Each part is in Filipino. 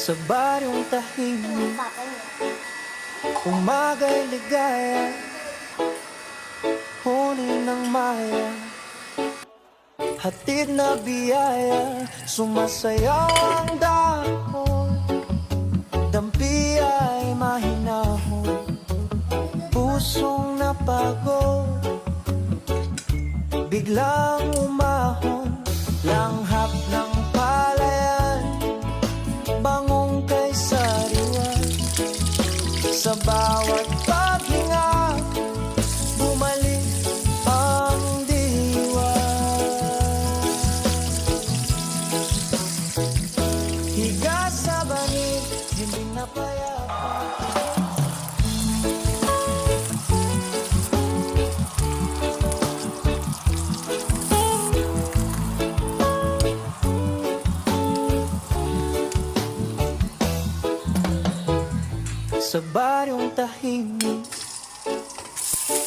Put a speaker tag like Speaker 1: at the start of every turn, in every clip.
Speaker 1: Sa baryong tahimik. Umaga'y ligaya Huni ng maya. Hatid na biyaya Sumasayaw ang dahon. Dampi ay mahinahon Pusong napagod. Biglang umahon Higa sa bangin Hindi na payapa. Sa baryong tahimik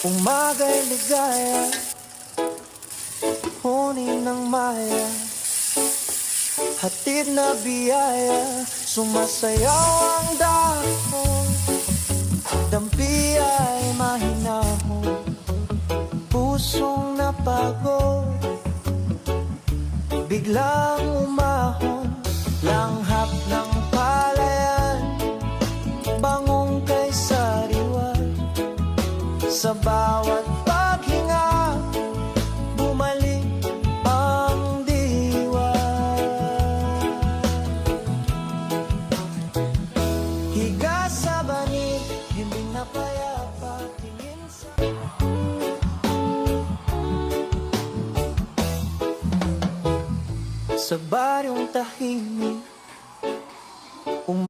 Speaker 1: Umaga'y ligaya Huni ng maya Hatid na biyaya Sumasayaw ang dahon Dampi ay mahinahon Pusong napagod. Biglang umahon Langhap ng palayan. Bangong kay sariwan Sa bawat Sa baryong tahimik